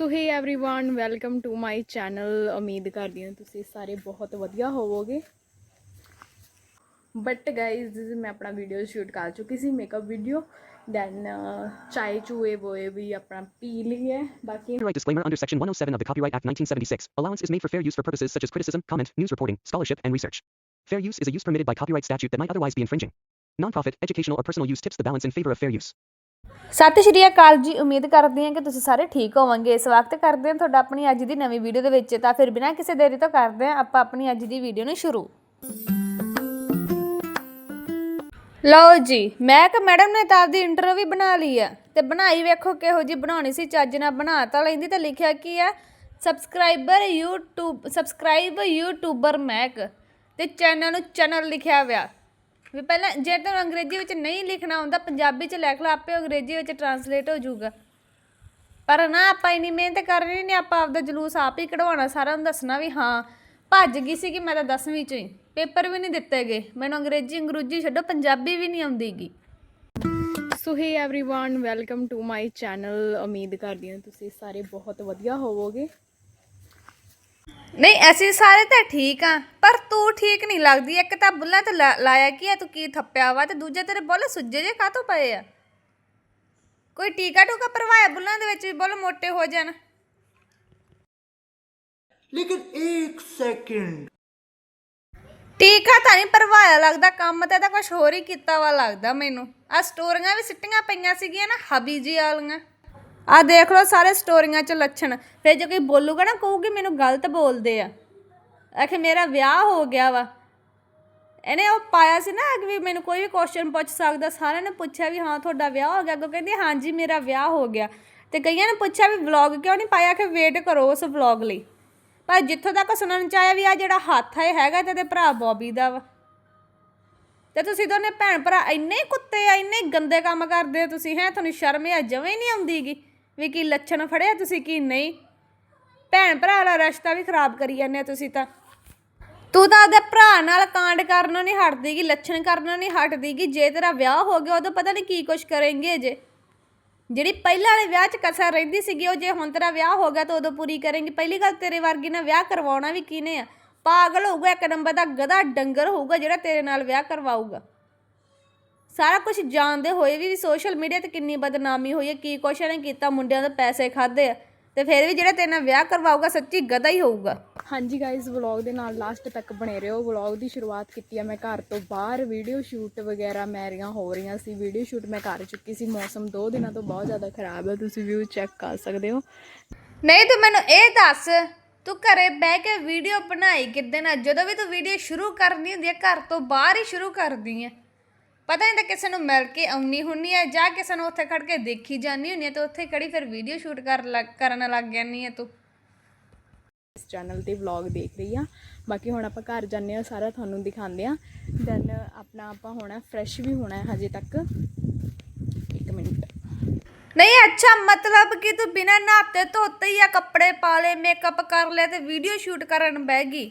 So hey everyone welcome to my channel ਉਮੀਦ ਕਰਦੀ ਹਾਂ ਤੁਸੀਂ ਸਾਰੇ ਬਹੁਤ ਵਧੀਆ ਹੋਵੋਗੇ ਬਟ ਗਾਇਜ਼ ਮੈਂ ਆਪਣਾ ਵੀਡੀਓ ਸ਼ੂਟ ਕਰ ਚੁੱਕੀ ਸੀ ਮੇਕਅਪ ਵੀਡੀਓ ਦੈਨ ਚਾਈ ਚੂਏ ਬੋਏ ਵੀ ਆਪਣਾ ਪੀ ਲਿਆ ਬਾਕੀ right disclaimer under section 107 of the copyright act 1976 allowance is made for fair use for purposes such as criticism comment news reporting scholarship and research fair use is a use permitted by copyright statute that might otherwise be infringing Non-profit, educational or personal use tips the balance in favor of fair use. ਸਤਿ ਸ਼੍ਰੀ ਅਕਾਲ ਜੀ, ਉਮੀਦ ਕਰਦੇ ਹਾਂ ਕਿ ਤੁਸੀਂ ਸਾਰੇ ਠੀਕ ਹੋਵੋਗੇ। ਸਵਾਗਤ ਕਰਦੇ ਹਾਂ ਤੁਹਾਡਾ ਆਪਣੀ ਅੱਜ ਦੀ ਨਵੀਂ ਵੀਡੀਓ ਦੇ ਵਿੱਚ। ਤਾਂ ਫਿਰ ਬਿਨਾਂ ਕਿਸੇ ਦੇਰੀ ਤੋਂ ਕਰਦੇ ਹਾਂ ਆਪਾਂ ਆਪਣੀ ਅੱਜ ਦੀ ਵੀਡੀਓ ਨੂੰ ਸ਼ੁਰੂ। ਲਓ ਜੀ, ਮੈਂ ਕਿ ਮੈਡਮ ਨੇ ਤਾਂ ਆਪਦੀ ਇੰਟਰਵਿਊ ਵੀ ਬਣਾ ਲਈ ਆ। ਤੇ ਬਣਾਈ ਵੇਖੋ ਕਿਹੋ ਜੀ ਬਣਾਉਣੀ ਸੀ, ਚੱਜ ਨਾਲ ਬਣਾ ਤਾਂ ਲੈਂਦੀ ਤੇ ਲਿਖਿਆ ਕੀ ਆ? ਸਬਸਕ੍ਰਾਈਬਰ YouTube ਸਬਸਕ੍ਰਾਈਬ ਯੂਟਿਊਬਰ ਮੈਕ ਤੇ ਚੈਨਲ ਨੂੰ ਚੈਨਲ ਲਿਖਿਆ ਹੋਇਆ। ਵੀ ਪਹਿਲਾਂ ਜੇ ਤੁਹਾਨੂੰ ਅੰਗਰੇਜ਼ੀ ਵਿੱਚ ਨਹੀਂ ਲਿਖਣਾ ਆਉਂਦਾ ਪੰਜਾਬੀ 'ਚ ਲਿਖ ਲਓ ਆਪੇ ਅੰਗਰੇਜ਼ੀ ਵਿੱਚ ਟਰਾਂਸਲੇਟ ਹੋ ਜਾਊਗਾ ਪਰ ਨਾ ਆਪਾਂ ਇੰਨੀ ਮਿਹਨਤ ਕਰਨੀ ਨਹੀਂ ਆਪਾਂ ਆਪਦਾ ਜਲੂਸ ਆਪ ਹੀ ਕਢਵਾਉਣਾ ਸਾਰਿਆਂ ਨੂੰ ਦੱਸਣਾ ਵੀ ਹਾਂ ਭੱਜ ਗਈ ਸੀ ਕਿ ਮੈਂ ਤਾਂ 10ਵੀਂ 'ਚ ਹੀ ਪੇਪਰ ਵੀ ਨਹੀਂ ਦਿੱਤੇ ਗਏ ਮੈਨੂੰ ਅੰਗਰੇਜ਼ੀ ਅੰਗਰੂਜੀ ਛੱਡੋ ਪੰਜਾਬੀ ਵੀ ਨਹੀਂ ਆਉਂਦੀਗੀ so hey everyone welcome to my channel ਉਮੀਦ ਕਰਦੀ ਹਾਂ ਤੁਸੀਂ ਸਾਰੇ ਬਹੁਤ ਵਧੀਆ ਹੋਵੋਗੇ ਨਹੀਂ ਅਸੀਂ ਸਾਰੇ ਤਾਂ ਠੀਕ ਆ ਪਰ ਤੂੰ ਠੀਕ ਨਹੀਂ ਲੱਗਦੀ ਇੱਕ ਤਾਂ ਬੁੱਲਾਂ ਤੇ ਲਾ- ਲਾਇਆ ਕੀ ਆ ਤੂੰ ਕੀ ਥੱਪਿਆ ਵਾ ਤੇ ਦੂਜੇ ਤੇਰੇ ਬੁੱਲ ਸੁੱਜੇ ਜੇ ਕਾਹਤੋਂ ਪਏ ਆ ਕੋਈ ਟੀਕਾ ਟੂਕਾ ਭਰਵਾਇਆ ਬੁੱਲਾਂ ਦੇ ਵਿੱਚ ਵੀ ਬੁੱਲ ਮੋਟੇ ਹੋ ਜਾਣ लेकिन एक सेकंड ਟੀਕਾ ਤਾਂ ਨਹੀਂ ਭਰਵਾਇਆ ਲੱਗਦਾ ਕੰਮ ਤੇ ਤਾਂ ਕੁਝ ਹੋਰ ਹੀ ਕੀਤਾ ਵਾ ਲੱਗਦਾ ਮੈਨੂੰ ਆ ਸਟੋਰੀਆਂ ਵੀ ਸਿੱਟੀਆਂ ਪਈਆਂ ਸੀਗੀਆਂ ਨਾ ਹਬੀ ਜੀ ਵਾਲੀਆਂ ਆ ਦੇਖ ਲਓ ਸਾਰੇ ਸਟੋਰੀਆਂ 'ਚ ਲੱਛਣ। ਫਿਰ ਜੇ ਕੋਈ ਬੋਲੂਗਾ ਨਾ, ਕਹੂਗੀ ਮੈਨੂੰ ਗਲਤ ਬੋਲਦੇ ਆ। ਆਖੇ ਮੇਰਾ ਵਿਆਹ ਹੋ ਗਿਆ ਵਾ। ਇਹਨੇ ਉਹ ਪਾਇਆ ਸੀ ਨਾ ਕਿ ਵੀ ਮੈਨੂੰ ਕੋਈ ਵੀ ਕੁਐਸਚਨ ਪੁੱਛ ਸਕਦਾ, ਸਾਰਿਆਂ ਨੇ ਪੁੱਛਿਆ ਵੀ ਹਾਂ, ਤੁਹਾਡਾ ਵਿਆਹ ਹੋ ਗਿਆ। ਅੱਗੋਂ ਕਹਿੰਦੀ, ਹਾਂਜੀ, ਮੇਰਾ ਵਿਆਹ ਹੋ ਗਿਆ। ਤੇ ਕਈਆਂ ਨੇ ਪੁੱਛਿਆ ਵੀ ਵਲੌਗ ਕਿਉਂ ਨਹੀਂ ਪਾਇਆ? ਕਿ ਵੇਟ ਕਰੋ ਉਸ ਵਲੌਗ ਲਈ। ਪਰ ਜਿੱਥੋਂ ਤੱਕ ਸੁਣਨ ਚ ਆਇਆ ਵੀ ਆ ਜਿਹੜਾ ਹੱਥ ਹੈ ਹੈਗਾ ਤੇ ਇਹਦੇ ਭਰਾ ਬੌਬੀ ਦਾ ਵਾ। ਤੇ ਤੁਸੀਂ ਦੋਨੇ ਭੈਣ ਭਰਾ ਇੰਨੇ ਕੁੱਤੇ ਆ, ਇੰਨੇ ਗੰਦੇ ਕੰਮ ਕਰਦੇ ਹੋ ਤੁਸੀਂ, ਹੈ? ਤੁਹਾਨੂੰ ਸ਼ਰਮ ਆ ਜਵੇਂ ਨਹੀਂ ਆਉਂਦੀਗੀ। ਵੀ ਕੀ ਲੱਛਣ ਫੜਿਆ ਤੁਸੀਂ ਕੀ ਨਹੀਂ? ਭੈਣ ਭਰਾ ਵਾਲਾ ਰਿਸ਼ਤਾ ਵੀ ਖਰਾਬ ਕਰੀ ਜਾਂਦੇ ਹੋ ਤੁਸੀਂ ਤਾਂ। ਤੂੰ ਤਾਂ ਉਹਦੇ ਭਰਾ ਨਾਲ ਕਾਂਡ ਕਰਨੋਂ ਨਹੀਂ ਹਟਦੀਗੀ ਲੱਛਣ ਕਰਨੋਂ ਨਹੀਂ ਹਟਦੀਗੀ ਜੇ ਤੇਰਾ ਵਿਆਹ ਹੋ ਗਿਆ, ਉਦੋਂ ਪਤਾ ਨਹੀਂ ਕੀ ਕੁਛ ਕਰੇਂਗੇ ਜੇ। ਜਿਹੜੀ ਪਹਿਲਾਂ ਵਾਲੇ ਵਿਆਹ 'ਚ ਕਸਰ ਰਹਿੰਦੀ ਸੀਗੀ, ਉਹ ਜੇ ਹੁਣ ਤੇਰਾ ਵਿਆਹ ਹੋ ਗਿਆ ਤਾਂ ਉਦੋਂ ਪੂਰੀ ਕਰੇਂਗੀ। ਪਹਿਲੀ ਗੱਲ ਤੇਰੇ ਵਰਗੀ ਨਾਲ ਵਿਆਹ ਕਰਵਾਉਣਾ ਵੀ ਕਿਹਨੇ ਆ? ਪਾਗਲ ਹੋਊਗਾ, ਇੱਕ ਨੰਬਰ ਦਾ ਗਧਾ ਡੰਗਰ ਹੋਊਗਾ ਜਿਹੜਾ ਤੇਰੇ ਨਾਲ ਵਿਆਹ ਕਰਵਾਊਗਾ। ਸਾਰਾ ਕੁਝ ਜਾਣਦੇ ਹੋਏ ਵੀ ਸੋਸ਼ਲ ਮੀਡੀਆ ਤੇ ਕਿੰਨੀ ਬਦਨਾਮੀ ਹੋਈ ਹੈ ਕੀ ਕੁਛ ਇਹਨੇ ਕੀਤਾ ਮੁੰਡਿਆਂ ਦੇ ਪੈਸੇ ਖਾਦੇ ਆ। ਤੇ ਫਿਰ ਵੀ ਜਿਹੜਾ ਤੇਰੇ ਨਾਲ ਵਿਆਹ ਕਰਵਾਊਗਾ ਸੱਚੀ ਗਧਾ ਹੀ ਹੋਊਗਾ। ਹਾਂਜੀ ਗਾਇਜ਼ ਵਲੌਗ ਦੇ ਨਾਲ ਲਾਸਟ ਤੱਕ ਬਣੇ ਰਹੋ। ਵਲੌਗ ਦੀ ਸ਼ੁਰੂਆਤ ਕੀਤੀ ਹੈ ਮੈਂ ਘਰ ਤੋਂ ਬਾਹਰ। ਵੀਡੀਓ ਸ਼ੂਟ ਵਗੈਰਾ ਮੇਰੀਆਂ ਹੋ ਰਹੀਆਂ ਸੀ। ਵੀਡੀਓ ਸ਼ੂਟ ਮੈਂ ਕਰ ਚੁੱਕੀ ਸੀ। ਮੌਸਮ ਦੋ ਦਿਨਾਂ ਤੋਂ ਬਹੁਤ ਜ਼ਿਆਦਾ ਖਰਾਬ ਹੈ। ਤੁਸੀਂ ਵਿਊ ਚੈੱਕ ਕਰ ਸਕਦੇ ਹੋ। ਨਹੀਂ ਤੂੰ ਮੈਨੂੰ ਇਹ ਦੱਸ ਤੂੰ ਘਰੇ ਬਹਿ ਕੇ ਵੀਡੀਓ ਬਣਾਈ ਕਿੱਦਾਂ ਜਦੋਂ ਵੀ ਤੂੰ ਵੀਡੀਓ ਸ਼ੁਰੂ ਕਰਨੀ ਹੁੰਦੀ ਹੈ ਘਰ ਤੋਂ ਬਾਹਰ ਹੀ ਸ਼ੁਰੂ ਕਰਦੀ ਹੈ। ਪਤਾ ਨਹੀਂ ਤਾਂ ਕਿਸੇ ਨੂੰ ਮਿਲ ਕੇ ਆਉਣੀ ਹੁੰਨੀ ਹੈ ਜਾਂ ਕਿਸੇ ਨੂੰ ਉੱਥੇ ਖੜ ਕੇ ਦੇਖੀ ਜਾਂਦੀ ਹੁੰਨੀ ਹੈ ਤੇ ਉੱਥੇ ਖੜੀ ਫਿਰ ਵੀਡੀਓ ਸ਼ੂਟ ਕਰ ਲੱਗ- ਕਰਨ ਲੱਗ ਜਾਂਦੀ ਹੈ ਤੂੰ? ਇਸ ਚੈਨਲ ਤੇ ਵਲੌਗ ਦੇਖ ਰਹੀ ਆ। ਬਾਕੀ ਹੁਣ ਆਪਾਂ ਘਰ ਜਾਂਦੇ ਆ ਸਾਰਾ ਤੁਹਾਨੂੰ ਦਿਖਾਉਂਦੇ ਆ। ਦੈਨ ਆਪਣਾ ਆਪਾਂ ਹੋਣਾ ਫਰੈਸ਼ ਵੀ ਹੋਣਾ ਹੈ ਹਜੇ ਤੱਕ। 1 ਮਿੰਟ। ਨਹੀਂ ਅੱਛਾ ਮਤਲਬ ਕਿ ਤੂੰ ਬਿਨਾਂ ਨਹਾਤੇ ਧੋਤੇ ਹੀ ਆ ਕੱਪੜੇ ਪਾ ਲਏ ਮੇਕਅਪ ਕਰ ਲਿਆ ਤੇ ਵੀਡੀਓ ਸ਼ੂਟ ਕਰਨ ਬਹਿ ਗਈ।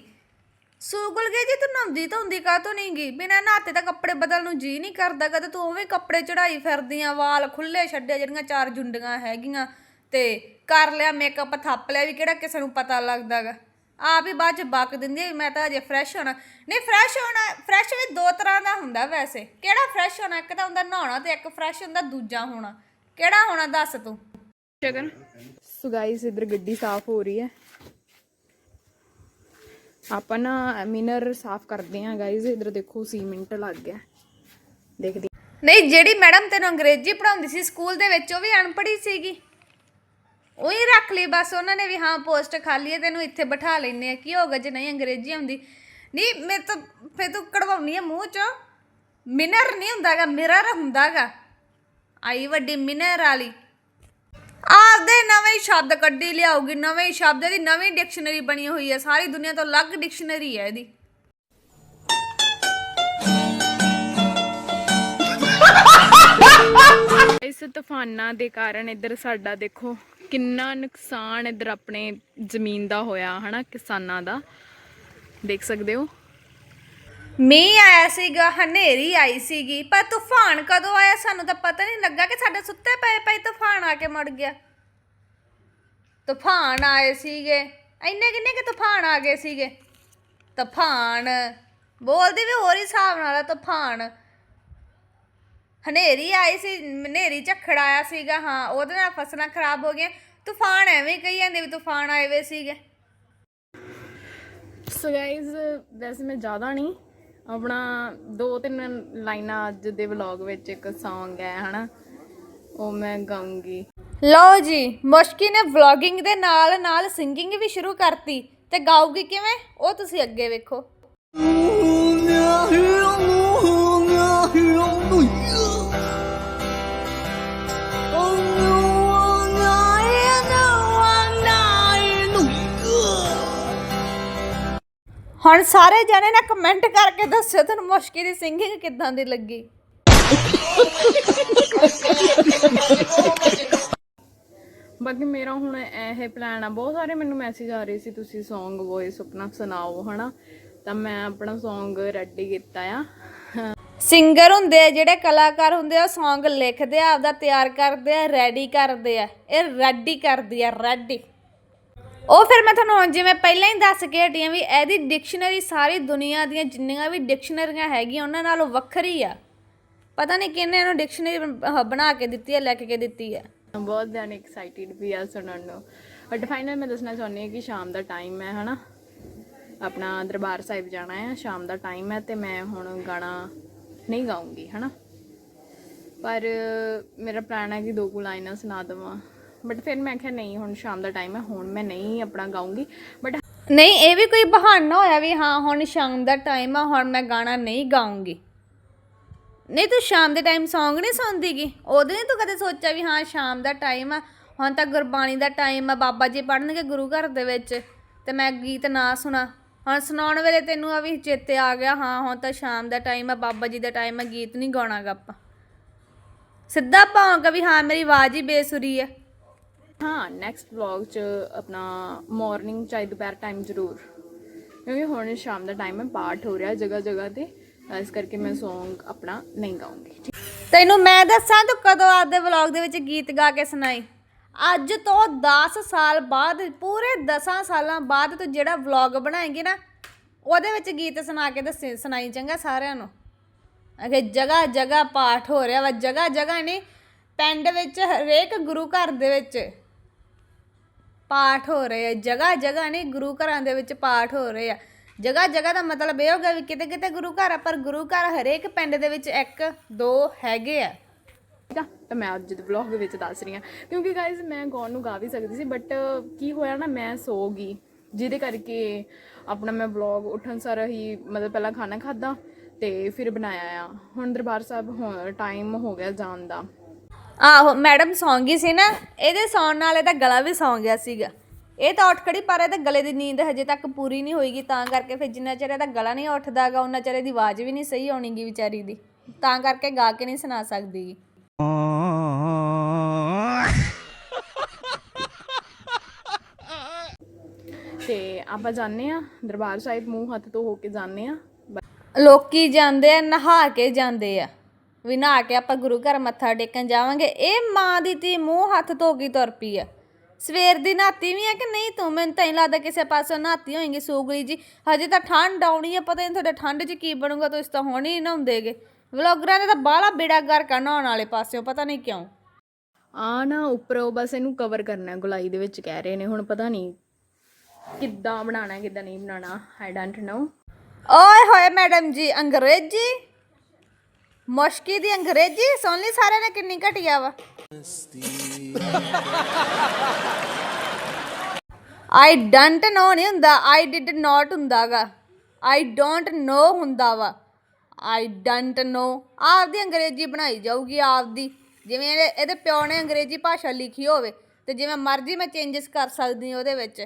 ਸੂਗਲ ਗਏ ਜੀ ਤੂੰ ਨਹਾਉਂਦੀ ਧੋਂਦੀ ਕਾਹਤੋਂ ਨਹੀਂ ਗਈ ਬਿਨਾਂ ਨਹਾਤੇ ਤਾਂ ਕੱਪੜੇ ਬਦਲਣ ਨੂੰ ਜੀ ਨਹੀਂ ਕਰਦਾ ਕਦੇ ਤੂੰ ਉਵੇਂ ਕੱਪੜੇ ਚੜਾਈ ਫਿਰਦੀ ਆ ਵਾਲ ਖੁੱਲੇ ਛੱਡੇ ਜਿਹੜੀਆਂ ਚਾਰ ਜੁੰਡੀਆਂ ਹੈਗੀਆਂ ਤੇ ਕਰ ਲਿਆ ਮੇਕਅਪ ਥੱਪ ਲਿਆ ਵੀ ਕਿਹੜਾ ਕਿਸੇ ਨੂੰ ਪਤਾ ਲੱਗਦਾਗਾ ਆਪ ਹੀ ਬਾਅਦ ਚ ਬਕ ਦਿੰਦੀ ਆ ਵੀ ਮੈਂ ਤਾਂ ਅਜੇ ਫਰੈਸ਼ ਹੋਣਾ। ਨਹੀਂ ਫਰੈਸ਼ ਹੋਣਾ ਫਰੈਸ਼ ਵੀ ਦੋ ਤਰ੍ਹਾਂ ਦਾ ਹੁੰਦਾ ਵੈਸੇ। ਕਿਹੜਾ ਫਰੈਸ਼ ਹੋਣਾ? ਇੱਕ ਤਾਂ ਹੁੰਦਾ ਨਹਾਉਣਾ ਤੇ ਇੱਕ ਫਰੈਸ਼ ਹੁੰਦਾ ਦੂਜਾ ਹੋਣਾ। ਕਿਹੜਾ ਹੋਣਾ ਦੱਸ ਤੂੰ? ਸ਼ਗਨ। ਸੋ ਗਾਇਸ ਇਧਰ ਗੱਡੀ ਸਾਫ਼ ਹੋ ਰਹੀ ਹੈ। ਆਪਾਂ ਨਾ ਮਿਨਰ ਸਾਫ਼ ਕਰਦੇ ਹਾਂ ਗਾਇਸ ਇਧਰ ਦੇਖੋ ਸੀਮੈਂਟ ਲੱਗ ਗਿਆ। ਦੇਖਦੀ ਨਹੀਂ, ਜਿਹੜੀ ਮੈਡਮ ਤੈਨੂੰ ਅੰਗਰੇਜ਼ੀ ਪੜਾਉਂਦੀ ਸੀ ਸਕੂਲ ਦੇ ਵਿੱਚ, ਉਹ ਵੀ ਅਨਪੜ੍ਹੀ ਸੀਗੀ। ਉਹੀ ਰੱਖ ਲਈ, ਬਸ ਉਹਨਾਂ ਨੇ ਵੀ ਹਾਂ, ਪੋਸਟ ਖਾਲੀ ਹੈ ਤੈਨੂੰ ਇੱਥੇ ਬਿਠਾ ਲੈਨੇ ਆ ਕੀ ਹੋਗਾ ਜੇ ਨਹੀਂ ਅੰਗਰੇਜ਼ੀ ਆਉਂਦੀ? ਨਹੀਂ, ਮੈਂ ਤਾਂ ਫੇ ਤੂੰ ਕਢਵਾਉਣੀ ਆ ਮੂੰਹ ਚੋਂ। ਮਿਨਰ ਨਹੀਂ ਹੁੰਦਾਗਾ, ਮਿਰਰ ਹੁੰਦਾਗਾ। ਆਈ ਵੱਡੀ ਮਿਨਰ ਵਾਲੀ। ਆਪਦੇ ਨਵੇਂ ਸ਼ਬਦ ਕੱਢੀ ਲਿਆਉਗੀ ਨਵੇਂ ਸ਼ਬਦ ਦੀ ਨਵੀਂ ਡਿਕਸ਼ਨਰੀ ਬਣੀ ਹੋਈ ਹੈ ਸਾਰੀ ਦੁਨੀਆ ਤੋਂ ਅਲੱਗ ਡਿਕਸ਼ਨਰੀ ਹੈ ਇਹਦੀ। ਇਸ ਤੂਫਾਨਾਂ ਦੇ ਕਾਰਨ ਇੱਧਰ ਸਾਡਾ ਦੇਖੋ ਕਿੰਨਾ ਨੁਕਸਾਨ ਇੱਧਰ ਆਪਣੇ ਜ਼ਮੀਨ ਦਾ ਹੋਇਆ ਹਨਾ ਕਿਸਾਨਾਂ ਦਾ। ਦੇਖ ਸਕਦੇ ਹੋ। ਮੀਂਹ ਆਇਆ ਸੀਗਾ ਹਨੇਰੀ ਆਈ ਸੀਗੀ ਪਰ ਤੂਫਾਨ ਕਦੋਂ ਆਇਆ ਸਾਨੂੰ ਤਾਂ ਪਤਾ ਨਹੀਂ ਲੱਗਾ ਕਿ ਸਾਡੇ ਸੁੱਤੇ ਪਏ ਪਏ ਤੂਫਾਨ ਆ ਕੇ ਮੜ ਗਿਆ। ਤੂਫਾਨ ਆਏ ਸੀਗੇ। ਇੰਨੇ ਕਿੰਨੇ ਕਿ ਤੂਫਾਨ ਆ ਗਏ ਸੀਗੇ? ਤੂਫਾਨ ਬੋਲਦੀ ਵੀ ਹੋਰ ਹੀ ਹਿਸਾਬ ਨਾਲ ਆ, ਤੂਫਾਨ। ਹਨੇਰੀ ਆਈ ਸੀ ਹਨੇਰੀ ਝੱਖੜ ਆਇਆ ਸੀਗਾ ਹਾਂ ਉਹਦੇ ਨਾਲ ਫਸਲਾਂ ਖਰਾਬ ਹੋ ਗਈਆਂ। ਤੂਫਾਨ ਐਵੇਂ ਕਹੀ ਜਾਂਦੇ ਵੀ ਤੂਫਾਨ ਆਏ ਵੇ ਸੀਗੇ। ਸੋ ਗਾਇਜ਼ ਵੈਸੇ ਮੈਂ ਜ਼ਿਆਦਾ ਨਹੀਂ ਆਪਣਾ ਦੋ ਤਿੰਨ ਲਾਈਨਾਂ ਅੱਜ ਦੇ ਵਲੌਗ ਵਿੱਚ ਇੱਕ Song ਹੈ ਹਨਾ? ਉਹ ਮੈਂ ਗਾਉਂਗੀ ਲਓ ਜੀ, ਮੁਸ਼ਕੀ ਨੇ ਵਲੌਗਿੰਗ ਦੇ ਨਾਲ ਨਾਲ ਸਿੰਗਿੰਗ ਵੀ ਸ਼ੁਰੂ ਕਰਤੀ। ਤੇ ਗਾਊਗੀ ਕਿਵੇਂ? ਉਹ ਤੁਸੀਂ ਅੱਗੇ ਵੇਖੋ। ਹੁਣ ਸਾਰੇ ਜਣੇ ਨਾ ਕਮੈਂਟ ਕਰਕੇ ਦੱਸਿਓ ਤੁਹਾਨੂੰ ਮੁਸ਼ਕੀ ਦੀ ਸਿੰਗਿੰਗ ਕਿੱਦਾਂ ਦੀ ਲੱਗੀ। ਬਾਕੀ ਮੇਰਾ ਹੁਣ ਇਹ ਪਲਾਨ ਆ, ਬਹੁਤ ਸਾਰੇ ਮੈਨੂੰ ਮੈਸੇਜ ਆ ਰਹੇ ਸੀ ਤੁਸੀਂ Song ਵੌਇਸ ਆਪਣਾ ਸੁਣਾਓ, ਹਨਾ? ਤਾਂ ਮੈਂ ਆਪਣਾ Song ਰੈਡੀ ਕੀਤਾ ਆ। ਸਿੰਗਰ ਹੁੰਦੇ ਆ, ਜਿਹੜੇ ਕਲਾਕਾਰ ਹੁੰਦੇ ਆ Song ਲਿਖਦੇ ਆ, ਆਪਦਾ ਤਿਆਰ ਕਰਦੇ ਆ ਰੈਡੀ ਕਰਦੇ ਆ। ਇਹ ਰੈਡੀ ਕਰਦੀ ਆ ਰੈਡੀ ਉਹ ਫਿਰ ਮੈਂ ਤੁਹਾਨੂੰ ਜਿਵੇਂ ਪਹਿਲਾਂ ਹੀ ਦੱਸ ਕੇ ਹਟੀ ਆਂ ਵੀ ਇਹਦੀ ਡਿਕਸ਼ਨਰੀ ਸਾਰੀ ਦੁਨੀਆ ਦੀਆਂ ਜਿੰਨੀਆਂ ਵੀ ਡਿਕਸ਼ਨਰੀਆਂ ਹੈਗੀਆਂ, ਉਹਨਾਂ ਨਾਲੋਂ ਵੱਖਰੀ ਆ। ਪਤਾ ਨਹੀਂ ਕਿਹਨੇ ਇਹਨੂੰ ਡਿਕਸ਼ਨਰੀ ਬਣਾ ਕੇ ਦਿੱਤੀ ਹੈ ਲਿਖ ਕੇ ਦਿੱਤੀ ਹੈ ਬਹੁਤ ਜ਼ਿਆਦਾ ਐਕਸਾਈਟਿਡ ਵੀ ਆ ਸੁਣਨ ਨੂੰ ਬਟ ਫਾਈਨਲ ਮੈਂ ਦੱਸਣਾ ਚਾਹੁੰਦੀ ਹਾਂ ਕਿ ਸ਼ਾਮ ਦਾ ਟਾਈਮ ਹੈ, ਹਨਾ? ਆਪਣਾ ਦਰਬਾਰ ਸਾਹਿਬ ਜਾਣਾ ਹੈ, ਸ਼ਾਮ ਦਾ ਟਾਈਮ ਹੈ ਤੇ ਮੈਂ ਹੁਣ ਗਾਣਾ ਨਹੀਂ ਗਾਉਂਗੀ, ਹਨਾ? ਪਰ ਮੇਰਾ ਪਲਾਨ ਹੈ ਕਿ ਦੋ ਕੁ ਲਾਈਨਾਂ ਸੁਣਾ ਦੇਵਾਂ। ਬਟ ਫਿਰ ਮੈਂ ਕਿਹਾ ਨਹੀਂ, ਹੁਣ ਸ਼ਾਮ ਦਾ ਟਾਈਮ ਹੈ, ਹੁਣ ਮੈਂ ਨਹੀਂ ਆਪਣਾ ਗਾਉਂਗੀ। ਬਟ ਨਹੀਂ, ਇਹ ਵੀ ਕੋਈ ਬਹਾਨਾ ਹੋਇਆ ਵੀ ਹਾਂ, ਹੁਣ ਸ਼ਾਮ ਦਾ ਟਾਈਮ ਆ, ਹੁਣ ਮੈਂ ਗਾਣਾ ਨਹੀਂ ਗਾਉਂਗੀ। ਨਹੀਂ, ਤੂੰ ਸ਼ਾਮ ਦੇ ਟਾਈਮ ਸੌਂਗ ਨਹੀਂ ਸੁਣਦੀਗੀ ਉਦੋਂ ਨਹੀਂ ਤੂੰ ਕਦੇ ਸੋਚਿਆ ਵੀ ਹਾਂ, ਸ਼ਾਮ ਦਾ ਟਾਈਮ ਆ, ਹੁਣ ਤਾਂ ਗੁਰਬਾਣੀ ਦਾ ਟਾਈਮ ਆ, ਬਾਬਾ ਜੀ ਪੜਨਗੇ ਗੁਰੂ ਘਰ ਦੇ ਵਿੱਚ, ਤੇ ਮੈਂ ਗੀਤ ਨਾ ਸੁਣਾ। ਹੁਣ ਸੁਣਾਉਣ ਵੇਲੇ ਤੈਨੂੰ ਆ ਵੀ ਚੇਤੇ ਆ ਗਿਆ, ਹਾਂ, ਹੁਣ ਤਾਂ ਸ਼ਾਮ ਦਾ ਟਾਈਮ ਆ, ਬਾਬਾ ਜੀ ਦਾ ਟਾਈਮ ਆ, ਗੀਤ ਨਹੀਂ ਗਾਉਣਾਗਾ ਆਪਾਂ। ਸਿੱਧਾ ਭਾਵਾਂਗਾ ਵੀ ਹਾਂ, ਮੇਰੀ ਆਵਾਜ਼ ਹੀ ਬੇਸੁਰੀ ਹੈ ਹਾਂ ਨੈਕਸਟ ਵਲੌਗ 'ਚ ਆਪਣਾ ਮਾਰਨਿੰਗ ਚਾਹੇ ਦੁਪਹਿਰ ਟਾਈਮ ਜ਼ਰੂਰ। ਕਿਉਂਕਿ ਹੁਣ ਸ਼ਾਮ ਦਾ ਟਾਈਮ ਹੈ ਪਾਠ ਹੋ ਰਿਹਾ ਜਗ੍ਹਾ ਜਗ੍ਹਾ ਤੇ। ਇਸ ਕਰਕੇ ਮੈਂ Song ਆਪਣਾ ਨਹੀਂ ਗਾਉਂਗੀ ਤੈਨੂੰ ਮੈਂ ਦੱਸਾਂ ਤੂੰ ਕਦੋਂ ਆਪਦੇ ਵਲੌਗ ਦੇ ਵਿੱਚ ਗੀਤ ਗਾ ਕੇ ਸੁਣਾਈ? ਅੱਜ ਤੋਂ 10 ਸਾਲ ਬਾਅਦ, ਪੂਰੇ 10 ਸਾਲਾਂ ਬਾਅਦ ਤੂੰ ਜਿਹੜਾ ਵਲੌਗ ਬਣਾਏਂਗੀ ਨਾ, ਉਹਦੇ ਵਿੱਚ ਗੀਤ ਸੁਣਾ ਕੇ ਦੱਸੇ, ਸੁਣਾਈ ਚੰਗਾ ਸਾਰਿਆਂ ਨੂੰ? ਅਗੇ ਜਗ੍ਹਾ ਜਗ੍ਹਾ ਪਾਠ ਹੋ ਰਿਹਾ ਵਾ, ਜਗ੍ਹਾ ਜਗ੍ਹਾ ਨਹੀਂ ਪਿੰਡ ਵਿੱਚ ਹਰੇਕ ਗੁਰੂ ਘਰ ਦੇ ਵਿੱਚ ਪਾਠ ਹੋ ਰਹੇ ਆ, ਜਗ੍ਹਾ ਜਗ੍ਹਾ ਨਹੀਂ ਗੁਰੂ ਘਰਾਂ ਦੇ ਵਿੱਚ ਪਾਠ ਹੋ ਰਹੇ ਆ। ਜਗ੍ਹਾ ਜਗ੍ਹਾ ਦਾ ਮਤਲਬ ਇਹ ਹੋ ਗਿਆ ਵੀ ਕਿਤੇ ਕਿਤੇ ਗੁਰੂ ਘਰ ਆ ਪਰ ਗੁਰੂ ਘਰ ਹਰੇਕ ਪਿੰਡ ਦੇ ਵਿੱਚ ਇੱਕ ਦੋ ਹੈਗੇ ਆ। ਆ? ਤਾਂ ਮੈਂ ਅੱਜ ਦੇ ਵਲੌਗ ਵਿੱਚ ਦੱਸ ਰਹੀ ਹਾਂ। ਕਿਉਂਕਿ ਗਾਇਜ਼ ਮੈਂ ਗਾਉਣ ਨੂੰ ਗਾ ਵੀ ਸਕਦੀ ਸੀ ਬਟ ਕੀ ਹੋਇਆ ਨਾ ਮੈਂ ਸੋ ਗਈ। ਜਿਹਦੇ ਕਰਕੇ ਆਪਣਾ ਮੈਂ ਵਲੌਗ ਉੱਠਣ ਸਾਰ ਹੀ ਮਤਲਬ ਪਹਿਲਾਂ ਖਾਣਾ ਖਾਦਾ ਤੇ ਫਿਰ ਬਣਾਇਆ ਆ। ਹੁਣ ਦਰਬਾਰ ਸਾਹਿਬ ਹੁਣ ਟਾਈਮ ਹੋ ਗਿਆ ਜਾਣ ਦਾ। ਆਹੋ ਮੈਡਮ ਸੌਂ ਗਈ ਸੀ ਨਾ ਇਹਦੇ ਸੌਣ ਨਾਲ ਇਹਦਾ ਗਲਾ ਵੀ ਸੌਂ ਗਿਆ ਸੀਗਾ। ਇਹ ਤਾਂ ਉੱਠ ਖੜੀ ਪਰ ਇਹਦੇ ਗਲੇ ਦੀ ਨੀਂਦ ਹਜੇ ਤੱਕ ਪੂਰੀ ਨਹੀਂ ਹੋਈਗੀ। ਤਾਂ ਕਰਕੇ ਫਿਰ ਜਿੰਨਾ ਚਿਰ ਇਹਦਾ ਗਲਾ ਨਹੀਂ ਉੱਠਦਾਗਾ ਉਹਨਾਂ ਚਿਰ ਇਹਦੀ ਆਵਾਜ਼ ਵੀ ਨਹੀਂ ਸਹੀ ਆਉਣੀਗੀ ਵਿਚਾਰੀ ਦੀ। ਤਾਂ ਕਰਕੇ ਗਾ ਕੇ ਨਹੀਂ ਸੁਣਾ ਸਕਦੀ। ਤੇ ਆਪਾਂ ਜਾਂਦੇ ਆ ਦਰਬਾਰ ਸਾਹਿਬ ਮੂੰਹ ਹੱਥ ਤੋਂ ਹੋ ਕੇ ਜਾਂਦੇ ਆ ਲੋਕੀ ਜਾਂਦੇ ਆ ਨਹਾ ਕੇ ਜਾਂਦੇ ਆ। ਵੀ ਨਹਾ ਕੇ ਆਪਾਂ ਗੁਰੂ ਘਰ ਮੱਥਾ ਟੇਕਣ ਜਾਵਾਂਗੇ। ਇਹ ਮਾਂ ਦੀ ਤੀ ਮੂੰਹ ਹੱਥ ਧੋ ਕੇ ਤੁਰ ਪਈ ਆ। ਸਵੇਰ ਦੀ ਨਹਾਤੀ ਵੀ ਆ ਕਿ ਨਹੀਂ ਤੂੰ? ਮੈਨੂੰ ਤਾਂ ਨਹੀਂ ਲੱਗਦਾ ਕਿਸੇ ਪਾਸੋਂ ਨਹਾਤੀ ਹੋਏਗੀ ਸੂਗਲੀ ਜੀ। ਹਜੇ ਤਾਂ ਠੰਡ ਆਉਣੀ ਆ ਪਤਾ ਨਹੀਂ ਤੁਹਾਡੇ ਠੰਡ 'ਚ ਕੀ ਬਣੂਗਾ ਤੁਸੀਂ ਤਾਂ ਹੁਣ ਹੀ ਨਹਾਉਂਦੇਗੇ ਵਲੌਗਰਾਂ ਦੇ ਤਾਂ ਬਾਹਲਾ ਬੇੜਾ ਗਰ ਨਹਾਉਣ ਵਾਲੇ ਪਾਸਿਓਂ ਪਤਾ ਨਹੀਂ ਕਿਉਂ। ਆ ਨਾ ਉੱਪਰੋਂ ਬਸ ਇਹਨੂੰ ਕਵਰ ਕਰਨਾ ਹੈ ਗੁਲਾਈ ਦੇ ਵਿੱਚ ਕਹਿ ਰਹੇ ਨੇ। ਹੁਣ ਪਤਾ ਨਹੀਂ ਕਿੱਦਾਂ ਬਣਾਉਣਾ ਹੈ, ਕਿੱਦਾਂ ਨਹੀਂ ਬਣਾਉਣਾ। ਆਈ ਡੋਂਟ ਨੋ ਓਏ ਹੋਏ ਮੈਡਮ ਜੀ ਅੰਗਰੇਜ਼ੀ? ਮੁਸ਼ਕੀ ਦੀ ਅੰਗਰੇਜ਼ੀ? ਸੁਣ ਲਈ ਸਾਰਿਆਂ ਨੇ ਕਿੰਨੀ ਘਟੀਆ ਵਾ। ਆਈ ਡੋਂਟ ਨੋ ਨਹੀਂ ਹੁੰਦਾ ਆਈ ਡਿਡ ਨਾਟ ਹੁੰਦਾਗਾ। ਆਈ ਡੋਂਟ ਨੋ ਹੁੰਦਾ ਵਾ ਆਈ ਡੋਂਟ ਨੋ ਆਪਦੀ ਅੰਗਰੇਜ਼ੀ ਬਣਾਈ ਜਾਊਗੀ ਆਪਦੀ। ਜਿਵੇਂ ਇਹਦੇ ਇਹਦੇ ਪਿਓ ਨੇ ਅੰਗਰੇਜ਼ੀ ਭਾਸ਼ਾ ਲਿਖੀ ਹੋਵੇ, ਤੇ ਜਿਵੇਂ ਮਰਜ਼ੀ ਮੈਂ ਚੇਂਜਸ ਕਰ ਸਕਦੀ ਹਾਂ ਉਹਦੇ ਵਿੱਚ।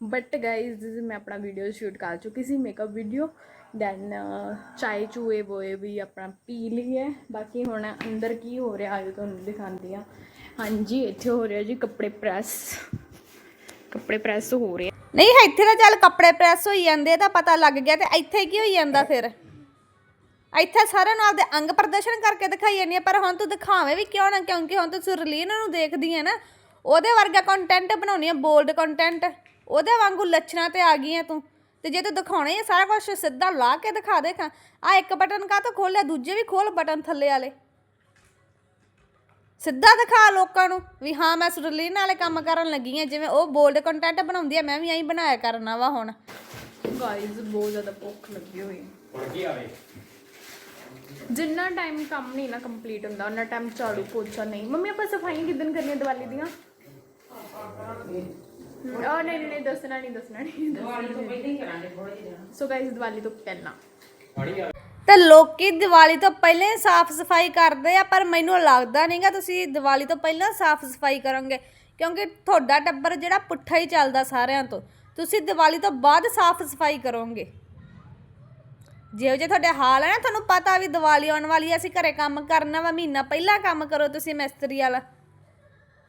ਬਟ ਗਾਇਜ਼ ਮੈਂ ਆਪਣਾ ਵੀਡੀਓ ਸ਼ੂਟ ਕਰ ਚੁੱਕੀ ਸੀ ਮੇਕਅਪ ਵੀਡੀਓ ਦੈਨ ਚਾय ਚੂਏ ਬੋਏ ਵੀ ਆਪਣਾ ਪੀ ਲਈ ਹੈ ਬਾਕੀ ਹੁਣ ਅੰਦਰ ਕੀ ਹੋ ਰਿਹਾ ਆਇਓ ਤੁਹਾਨੂੰ ਦਿਖਾਉਂਦੀ ਆ ਹਾਂਜੀ, ਇੱਥੇ ਹੋ ਰਿਹਾ ਜੀ ਕੱਪੜੇ ਪ੍ਰੈਸ। ਕੱਪੜੇ ਪ੍ਰੈਸ ਹੋ ਰਹੇ ਨਹੀਂ ਇੱਥੇ ਤਾਂ ਚੱਲ ਕੱਪੜੇ ਪ੍ਰੈਸ ਹੋਈ ਜਾਂਦੇ ਆ, ਤਾਂ ਪਤਾ ਲੱਗ ਗਿਆ ਤੇ ਇੱਥੇ ਕੀ ਹੋਈ ਜਾਂਦਾ ਫਿਰ? ਇੱਥੇ ਸਾਰਿਆਂ ਨੂੰ ਆਪਦੇ ਅੰਗ ਪ੍ਰਦਰਸ਼ਨ ਕਰਕੇ ਦਿਖਾਈ ਜਾਂਦੀ ਆ, ਪਰ ਹੁਣ ਤੂੰ ਦਿਖਾਵੇਂ ਵੀ ਕਿਉਂ ਨਾ, ਕਿਉਂਕਿ ਹੁਣ ਤੂੰ ਸੁਰਲੀਨ ਨੂੰ ਦੇਖਦੀ ਹੈ ਨਾ, ਉਹਦੇ ਵਰਗਾ ਕੰਟੈਂਟ ਬਣਾਉਣੀ ਆ ਬੋਲਡ ਕੰਟੈਂਟ ਉਹਦੇ ਵਾਂਗੂ ਲੱਛਣਾਂ ਤੇ ਆ ਗਈਆਂ ਤੂੰ। ਤੇ ਜੇ ਤੂੰ ਦਿਖਾਉਣਾ ਹੀ ਸਾਰਾ ਕੁਝ ਸਿੱਧਾ ਲਾ ਕੇ ਦਿਖਾ ਦੇ ਖਾਂ। ਆ ਇੱਕ ਬਟਨ ਕਾ ਤਾਂ ਖੋਲਿਆ ਦੂਜੇ ਵੀ ਖੋਲ ਬਟਨ ਥੱਲੇ ਵਾਲੇ। ਸਿੱਧਾ ਦਿਖਾ ਲੋਕਾਂ ਨੂੰ ਵੀ ਹਾਂ ਮੈਂ ਸੁਰਲੀਨ ਵਾਲੇ ਕੰਮ ਕਰਨ ਲੱਗੀ ਆ ਜਿਵੇਂ ਉਹ ਬੋਲਡ ਕੰਟੈਂਟ ਬਣਾਉਂਦੀ ਆ ਮੈਂ ਵੀ ਐਂ ਬਣਾਇਆ ਕਰਨਾ ਵਾ ਹੁਣ। ਗਾਇਜ਼ ਬਹੁਤ ਜ਼ਿਆਦਾ ਭੁੱਖ ਲੱਗੀ ਹੋਈ ਹੈ। ਜਿੰਨਾ ਟਾਈਮ ਕੰਮ ਨਹੀਂ ਨਾ ਕੰਪਲੀਟ ਹੁੰਦਾ ਉਹਨਾਂ ਟਾਈਮ ਝਾੜੂ ਪੋਚਾ ਨਹੀਂ। ਮੰਮੀ ਆਪਾਂ ਸਫਾਈਆਂ ਕਿਦਨ ਕਰਨੀਆਂ ਦੀਵਾਲੀ ਦੀਆਂ? ਆ ਨਹੀਂ ਨਹੀਂ ਨਹੀਂ, ਦੱਸਣਾ ਨਹੀਂ ਦੱਸਣਾ ਨਹੀਂ। ਸੋ ਗਾਇਜ਼ ਦੀਵਾਲੀ ਤੋਂ ਪਹਿਲਾਂ। ਤਾਂ ਲੋਕੀ ਦੀਵਾਲੀ ਤੋਂ ਪਹਿਲਾਂ ਹੀ ਸਾਫ਼ ਸਫ਼ਾਈ ਕਰਦੇ ਆ, ਪਰ ਮੈਨੂੰ ਲੱਗਦਾ ਨਹੀਂਗਾ ਤੁਸੀਂ ਦੀਵਾਲੀ ਤੋਂ ਪਹਿਲਾਂ ਸਾਫ਼ ਸਫ਼ਾਈ ਕਰੋਗੇ, ਕਿਉਂਕਿ ਤੁਹਾਡਾ ਟੱਬਰ ਜਿਹੜਾ ਪੁੱਠਾ ਹੀ ਚੱਲਦਾ ਸਾਰਿਆਂ ਤੋਂ। ਤੁਸੀਂ ਦੀਵਾਲੀ ਤੋਂ ਬਾਅਦ ਸਾਫ਼ ਸਫ਼ਾਈ ਕਰੋਗੇ। ਜਿਹੋ ਜਿਹੇ ਤੁਹਾਡੇ ਹਾਲ ਹੈ ਨਾ, ਤੁਹਾਨੂੰ ਪਤਾ ਵੀ ਦੀਵਾਲੀ ਆਉਣ ਵਾਲੀ ਹੈ ਅਸੀਂ ਘਰੇ ਕੰਮ ਕਰਨਾ ਵਾ, ਮਹੀਨਾ ਪਹਿਲਾਂ ਕੰਮ ਕਰੋ ਤੁਸੀਂ ਮਿਸਤਰੀ ਵਾਲਾ।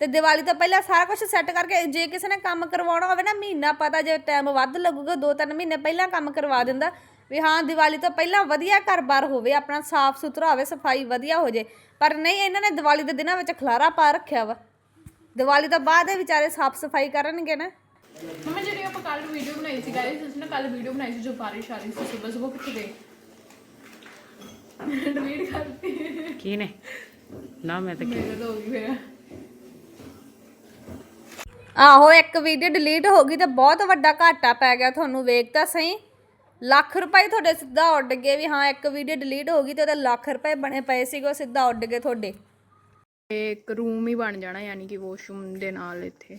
ਤੇ ਦੀਵਾਲੀ ਤੋਂ ਪਹਿਲਾਂ ਸਾਰਾ ਕੁਝ ਸੈੱਟ ਕਰਕੇ ਜੇ ਕਿਸੇ ਨੇ ਕੰਮ ਕਰਵਾਉਣਾ ਹੋਵੇ ਨਾ, ਮਹੀਨਾ ਪਤਾ ਜੇ ਟਾਈਮ ਵੱਧ ਲੱਗੂਗਾ, ਦੋ ਤਿੰਨ ਮਹੀਨੇ ਪਹਿਲਾਂ ਕੰਮ ਕਰਵਾ ਦਿੰਦਾ। ਵੀ ਹਾਂ ਦੀਵਾਲੀ ਤੋਂ ਪਹਿਲਾਂ ਵਧੀਆ ਘਰ-ਬਾਰ ਹੋਵੇ ਆਪਣਾ ਸਾਫ਼ ਸੁਥਰਾ ਹੋਵੇ ਸਫ਼ਾਈ ਵਧੀਆ ਹੋ ਜੇ ਪਰ ਨਹੀਂ ਇਹਨਾਂ ਨੇ ਦੀਵਾਲੀ ਦੇ ਦਿਨਾਂ ਵਿੱਚ ਖਲਾਰਾ ਪਾ ਰੱਖਿਆ ਵਾ। ਦੀਵਾਲੀ ਤੋਂ ਬਾਅਦ ਇਹ ਵਿਚਾਰੇ ਸਾਫ਼ ਸਫ਼ਾਈ ਕਰਨਗੇ ਨਾ। ਮੰਮਾ ਜਿਹੜੀ ਆਪਾਂ ਕੱਲ ਵੀਡੀਓ ਬਣਾਈ ਸੀ ਗਾਇਜ਼ ਤੁਸੀਂ ਨਾ ਕੱਲ ਵੀਡੀਓ ਬਣਾਈ ਸੀ ਜੋ ਬਾਰਿਸ਼ ਆ ਰਹੀ ਸੀ ਸਵੇਰ ਸਵੇਰ ਕਿੱਥੇ ਗਏ? ਡਿਲੀਟ ਕਰਤੀ। ਕੀ ਨੇ ਨਾ ਮੈਂ ਤਾਂ ਮੇਰੇ ਤੋਂ ਹੋ ਗਈ ਫਿਰ। ਆਹੋ ਇੱਕ ਵੀਡੀਓ ਡਿਲੀਟ ਹੋ ਗਈ ਤੇ ਬਹੁਤ ਵੱਡਾ ਘਾਟਾ ਪੈ ਗਿਆ ਤੁਹਾਨੂੰ ਵੇਖ ਤਾਂ ਸਹੀ। ਲੱਖ ਰੁਪਏ ਤੁਹਾਡੇ ਸਿੱਧਾ ਉੱਡ ਗਏ ਵੀ ਹਾਂ ਇੱਕ ਵੀਡੀਓ ਡਿਲੀਟ ਹੋ ਗਈ ਤੇ ਉਹਦੇ ਲੱਖ ਰੁਪਏ ਬਣੇ ਪਏ ਸੀਗੇ ਉਹ ਸਿੱਧਾ ਉੱਡ ਗਏ ਤੁਹਾਡੇ। ਇਹ ਇੱਕ ਰੂਮ ਹੀ ਬਣ ਜਾਣਾ ਯਾਨੀ ਕਿ ਵਾਸ਼ਰੂਮ ਦੇ ਨਾਲ ਇੱਥੇ।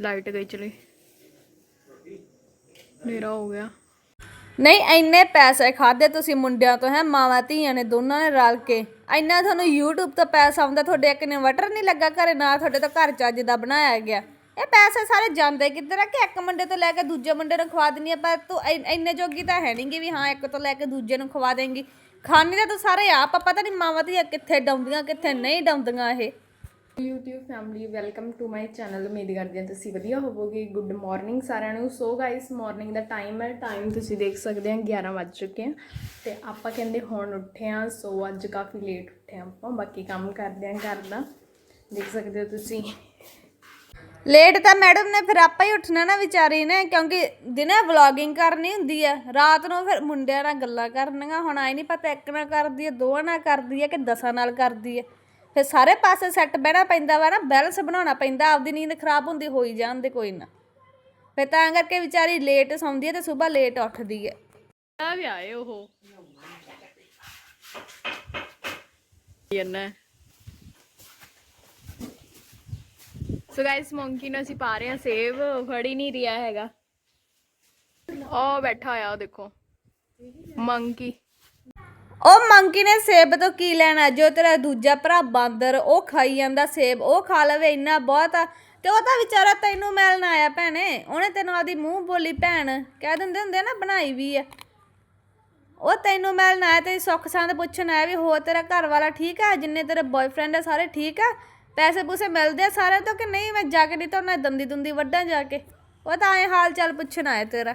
ਲਾਈਟ ਗਈ ਚਲੀ। ਮੇਰਾ ਹੋ ਗਿਆ। ਨਹੀਂ ਇੰਨੇ ਪੈਸੇ ਖਾਦੇ ਤੁਸੀਂ ਮੁੰਡਿਆਂ ਤੋਂ ਹੈ? ਮਾਵਾਂ ਧੀਆਂ ਨੇ ਦੋਨਾਂ ਨੇ ਰਲ ਕੇ। ਇੰਨਾ ਤੁਹਾਨੂੰ YouTube ਤੋਂ ਪੈਸਾ ਆਉਂਦਾ ਤੁਹਾਡੇ ਇੱਕ ਇਨਵਰਟਰ ਨਹੀਂ ਲੱਗਾ ਘਰੇ ਨਾ ਤੁਹਾਡੇ ਤੋਂ ਘਰ ਚੱਜ ਦਾ ਬਣਾਇਆ ਗਿਆ। ਇਹ ਪੈਸੇ ਸਾਰੇ ਜਾਂਦੇ ਕਿੱਧਰ ਆ? ਕਿ ਇੱਕ ਮੁੰਡੇ ਤੋਂ ਲੈ ਕੇ ਦੂਜੇ ਮੁੰਡੇ ਨੂੰ ਖਵਾ ਦਿੰਦੀ ਆ ਪਰ ਤੂੰ ਇੰਨ- ਇੰਨੇ ਜੋਗੀ ਤਾਂ ਹੈ ਨਹੀਂਗੀ ਵੀ ਹਾਂ ਇੱਕ ਤੋਂ ਲੈ ਕੇ ਦੂਜੇ ਨੂੰ ਖਵਾ ਦੇਂਗੀ। ਖਾਣੀ ਤਾਂ ਤੂੰ ਸਾਰੇ ਆਪ ਆ, ਪਤਾ ਨਹੀਂ ਮਾਵਾਂ ਧੀਆਂ ਕਿੱਥੇ ਡਾਉਂਦੀਆਂ ਕਿੱਥੇ ਨਹੀਂ ਡਾਉਂਦੀਆਂ ਇਹ। YouTube family welcome to my channel ਉਮੀਦ ਕਰਦੇ ਹਾਂ ਤੁਸੀਂ ਵਧੀਆ ਹੋਵੋਗੇ। ਗੁੱਡ ਮਾਰਨਿੰਗ ਸਾਰਿਆਂ ਨੂੰ। ਸੋ ਗਾਇਸ ਮਾਰਨਿੰਗ ਦਾ ਟਾਈਮ ਹੈ। ਟਾਈਮ ਤੁਸੀਂ ਦੇਖ ਸਕਦੇ ਹੋ 11 ਵੱਜ ਚੁੱਕੇ ਆ। ਤੇ ਆਪਾਂ ਕਹਿੰਦੇ ਹੁਣ ਉੱਠੇ ਆ ਸੋ ਅੱਜ ਕਾਫੀ ਲੇਟ ਉੱਠੇ ਆ ਆਪਾਂ। ਬਾਕੀ ਕੰਮ ਕਰਦੇ ਆ ਘਰ ਦਾ। ਦੇਖ ਸਕਦੇ ਹੋ ਤੁਸੀਂ। ਲੇਟ ਤਾਂ ਮੈਡਮ ਨੇ ਫਿਰ ਆਪਾਂ ਹੀ ਉੱਠਣਾ ਨਾ ਵਿਚਾਰੀ ਨੇ, ਕਿਉਂਕਿ ਦਿਨੇ ਵਲੌਗਿੰਗ ਕਰਨੀ ਹੁੰਦੀ ਹੈ ਰਾਤ ਨੂੰ ਫਿਰ ਮੁੰਡਿਆਂ ਨਾਲ ਗੱਲਾਂ ਕਰਨੀਆਂ, ਹੁਣ ਆਈ ਨਹੀਂ ਪਤਾ ਇੱਕ ਨਾਲ ਕਰਦੀ ਹੈ ਦੋ ਨਾਲ ਕਰਦੀ ਹੈ ਕਿ ਦਸਾਂ ਨਾਲ ਕਰਦੀ ਹੈ ਫਿਰ ਸਾਰੇ ਪਾਸੇ ਸੈੱਟ ਬਹਿਣਾ ਪੈਂਦਾ ਵਾ ਨਾ ਬੈਲੈਂਸ ਬਣਾਉਣਾ ਪੈਂਦਾ, ਆਪਦੀ ਨੀਂਦ ਖਰਾਬ ਹੁੰਦੀ, ਹੋਈ ਜਾਂਦੇ ਕੋਈ ਨਾ। ਫਿਰ ਤਾਂ ਕਰਕੇ ਵਿਚਾਰੀ ਲੇਟ ਸੌਂਦੀ ਹੈ ਤੇ ਸਵੇਰ ਲੇਟ ਉੱਠਦੀ ਹੈ ਆ ਵੀ ਆਏ ਉਹ। ਯੰਨਾ ਸੋ ਗਾਇਸ ਮੰਕੀ ਨੂੰ ਅਸੀਂ ਪਾ ਰਹੇ ਹਾਂ ਸੇਵ ਫੜ ਹੀ ਨਹੀਂ ਰਿਹਾ ਹੈਗਾ। ਉਹ ਬੈਠਾ ਆ ਉਹ ਦੇਖੋ। ਮੰਕੀ ਉਹ ਮੰਕੀ ਨੇ ਸੇਬ ਤੋਂ ਕੀ ਲੈਣਾ? ਜੋ ਤੇਰਾ ਦੂਜਾ ਭਰਾ ਬਾਂਦਰ, ਉਹ ਖਾਈ ਜਾਂਦਾ ਸੇਬ ਉਹ ਖਾ ਲਵੇ ਇੰਨਾ ਬਹੁਤ ਆ। ਤੇ ਉਹ ਤਾਂ ਵਿਚਾਰਾ ਤੈਨੂੰ ਮਿਲਣ ਆਇਆ ਭੈਣੇ। ਉਹਨੇ ਤੈਨੂੰ ਆਦੀ ਮੂੰਹ ਬੋਲੀ ਭੈਣ, ਕਹਿ ਦਿੰਦੇ ਹੁੰਦੇ ਨਾ, ਬਣਾਈ ਵੀ ਆ। ਉਹ ਤੈਨੂੰ ਮਿਲਣ ਆਇਆ ਤੇ ਸੁੱਖ ਸੰਦ ਪੁੱਛਣ ਆਇਆ ਵੀ ਹੋ ਤੇਰਾ ਘਰ ਵਾਲਾ ਠੀਕ ਆ? ਜਿੰਨੇ ਤੇਰੇ ਬॉयਫ੍ਰੈਂਡ ਆ, ਸਾਰੇ ਠੀਕ ਆ? ਪੈਸੇ ਪੂਸੇ ਮਿਲਦੇ ਆ ਸਾਰਿਆਂ ਤੋਂ ਕਿ ਨਹੀਂ? ਮੈਂ ਜਾ ਕੇ ਨਹੀਂ ਤਾਂ ਉਹਨਾਂ ਦੰਦੀ ਦੁੰਦੀ ਵੱਢਾਂ ਜਾ ਕੇ। ਉਹ ਤਾਂ ਐ ਹਾਲ ਚਾਲ ਪੁੱਛਣ ਆਇਆ ਤੇਰਾ।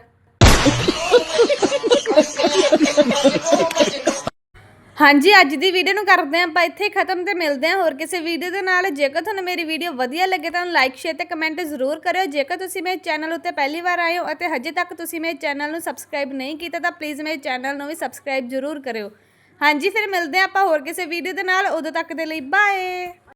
ਹਾਂਜੀ, ਅੱਜ ਦੀ ਵੀਡੀਓ ਨੂੰ ਕਰਦੇ ਹਾਂ ਆਪਾਂ ਇੱਥੇ ਹੀ ਖਤਮ ਤੇ ਮਿਲਦੇ ਹਾਂ ਹੋਰ ਕਿਸੇ ਵੀਡੀਓ ਦੇ ਨਾਲ। ਜੇਕਰ ਤੁਹਾਨੂੰ ਮੇਰੀ ਵੀਡੀਓ ਵਧੀਆ ਲੱਗੇ ਤਾਂ ਲਾਈਕ ਸ਼ੇਅਰ ਤੇ ਕਮੈਂਟ ਜ਼ਰੂਰ ਕਰਿਓ। ਜੇਕਰ ਤੁਸੀਂ ਮੇਰੇ ਚੈਨਲ ਉੱਤੇ ਪਹਿਲੀ ਵਾਰ ਆਏ ਹੋ ਅਤੇ ਹਜੇ ਤੱਕ ਤੁਸੀਂ ਮੇਰੇ ਚੈਨਲ ਨੂੰ ਸਬਸਕ੍ਰਾਈਬ ਨਹੀਂ ਕੀਤਾ ਤਾਂ ਪਲੀਜ਼ ਮੇਰੇ ਚੈਨਲ ਨੂੰ ਵੀ ਸਬਸਕ੍ਰਾਈਬ ਜ਼ਰੂਰ ਕਰਿਓ। ਹਾਂਜੀ, ਫਿਰ ਮਿਲਦੇ ਹਾਂ ਆਪਾਂ ਹੋਰ ਕਿਸੇ ਵੀਡੀਓ ਦੇ ਨਾਲ। ਉਦੋਂ ਤੱਕ ਦੇ ਲਈ ਬਾਏ